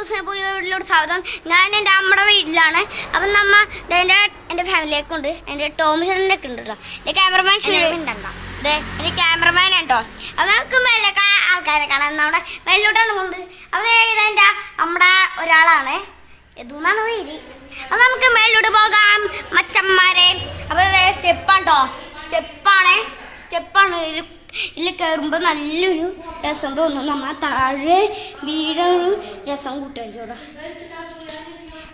കുസിനെ പുതിയ വീട്ടിലോട് സ്വാഗതം. ഞാൻ എന്റെ അമ്മയുടെ വീട്ടിലാണ്. അപ്പം നമ്മ എന്റെ എന്റെ ഫാമിലിയൊക്കെ ഉണ്ട് എന്റെ ടോമി ചേട്ടന്റെ ഒക്കെ ഉണ്ട് കേട്ടോ എന്റെ ക്യാമറമാൻ അതെ എന്റെ ക്യാമറമാൻ ഉണ്ടോ അപ്പം നമുക്ക് മേളിലൊക്കെ ആൾക്കാരെ കാണാം. നമ്മുടെ മേളിലോട്ടാണ് കൊണ്ട് അപ്പം ഇതെന്റെ അമ്മടെ ഒരാളാണ്. ഇതെന്നാണ് പേര് അപ്പം നമുക്ക് മേളിലോട്ട് പോകാം. മച്ചന്മാരെ അപ്പം സ്റ്റെപ്പാണ് കേട്ടോ സ്റ്റെപ്പാണ് സ്റ്റെപ്പാണ് ഇതിൽ കയറുമ്പോൾ നല്ലൊരു രസം തോന്നും. നമ്മൾ താഴെ വീടൊരു രസം കൂട്ടായിരിക്കും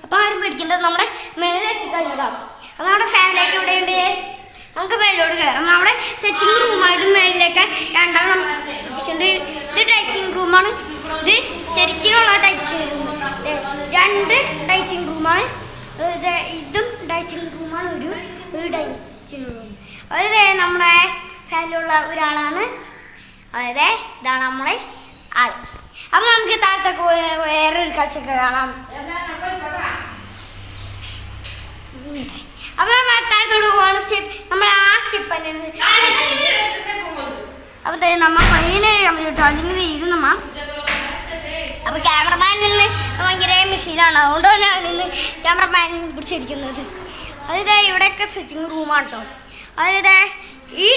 അപ്പം ആരും പേടിക്കേണ്ടത് നമ്മുടെ മേലെ കഴിഞ്ഞതാ അത് നമ്മുടെ ഫാമിലിയൊക്കെ ഇവിടെ ഉണ്ട് നമുക്ക് മേളിലോട്ട് കയറാം നമ്മുടെ സെറ്റിംഗ് റൂമായിട്ട് മേളിലേക്ക് രണ്ടാം വെച്ചിട്ടുണ്ട്. ഇത് ടൈച്ചിങ് റൂമാണ് ഇത് ശരിക്കുള്ള ടൈച്ചിങ് റൂം രണ്ട് ടൈച്ചിങ് റൂമാണ് ഇതും ടൈച്ചിങ് റൂമാണ് ഒരു ഒരു ടൈച്ചിങ് റൂം അതായത് നമ്മുടെ ഫാമിലിയുള്ള ഒരാളാണ്. അതായത് ഇതാണ് നമ്മുടെ ആൾ. അപ്പം നമുക്ക് താഴത്തെ വേറൊരു കാഴ്ചയൊക്കെ കാണാം. അപ്പം നമ്മൾ താഴത്തോട് പോകാണ് സ്റ്റെപ്പ്. നമ്മൾ ആ സ്റ്റെപ്പ് തന്നെ അപ്പം നമ്മ പയ്യനെ നമ്മൾ അല്ലെങ്കിൽ വീഴും നമ്മ അപ്പം ക്യാമറമാൻ നിന്ന് ഭയങ്കര മെഷീനാണ്. അതുകൊണ്ട് തന്നെയാണ് ഇന്ന് ക്യാമറമാൻ പിടിച്ചിരിക്കുന്നത്. അതായത് ഇവിടെയൊക്കെ സെറ്റിംഗ് റൂമാണ് കേട്ടോ അതായത് ഈ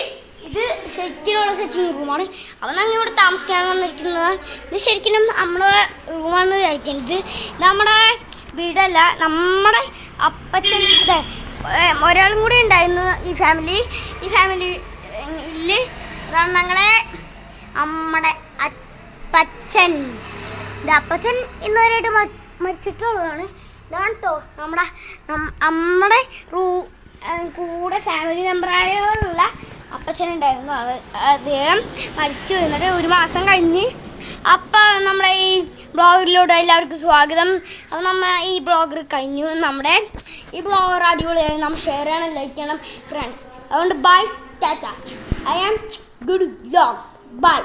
ഇത് ശരിക്കുള്ള സെറ്റിംഗ് റൂമാണ്. അവൻ അങ്ങനെ ഇവിടെ താമസിക്കാൻ വന്നിരിക്കുന്നതാണ്. ഇത് ശരിക്കും നമ്മുടെ റൂമാണ് ഇത് നമ്മുടെ വീടല്ല നമ്മുടെ അപ്പച്ചൻ അതെ ഒരാളും കൂടി ഉണ്ടായിരുന്നു ഈ ഫാമിലി ഈ ഫാമിലി ഇതാണ് ഞങ്ങളുടെ നമ്മുടെ അപ്പച്ചൻ. ഇത് അപ്പച്ചൻ ഇന്നുവരെയായിട്ട് മരിച്ചിട്ടുള്ളതാണ്. ഇതാണ് കേട്ടോ നമ്മുടെ നമ്മുടെ റൂ കൂടെ ഫാമിലി മെമ്പറായുള്ള അപ്പച്ചൻ ഉണ്ടായിരുന്നു അത് അദ്ദേഹം മരിച്ചു എന്നിട്ട് ഒരു മാസം കഴിഞ്ഞ്. അപ്പം നമ്മുടെ ഈ ബ്ലോഗറിലൂടെ എല്ലാവർക്കും സ്വാഗതം. അപ്പം നമ്മൾ ഈ ബ്ലോഗർ കഴിഞ്ഞു. നമ്മുടെ ഈ ബ്ലോഗർ അടിപൊളിയായി. നമ്മൾ ഷെയർ ചെയ്യണം ലൈക്ക് ചെയ്യണം ഫ്രണ്ട്സ് അതുകൊണ്ട് bye tata. I am good blog bye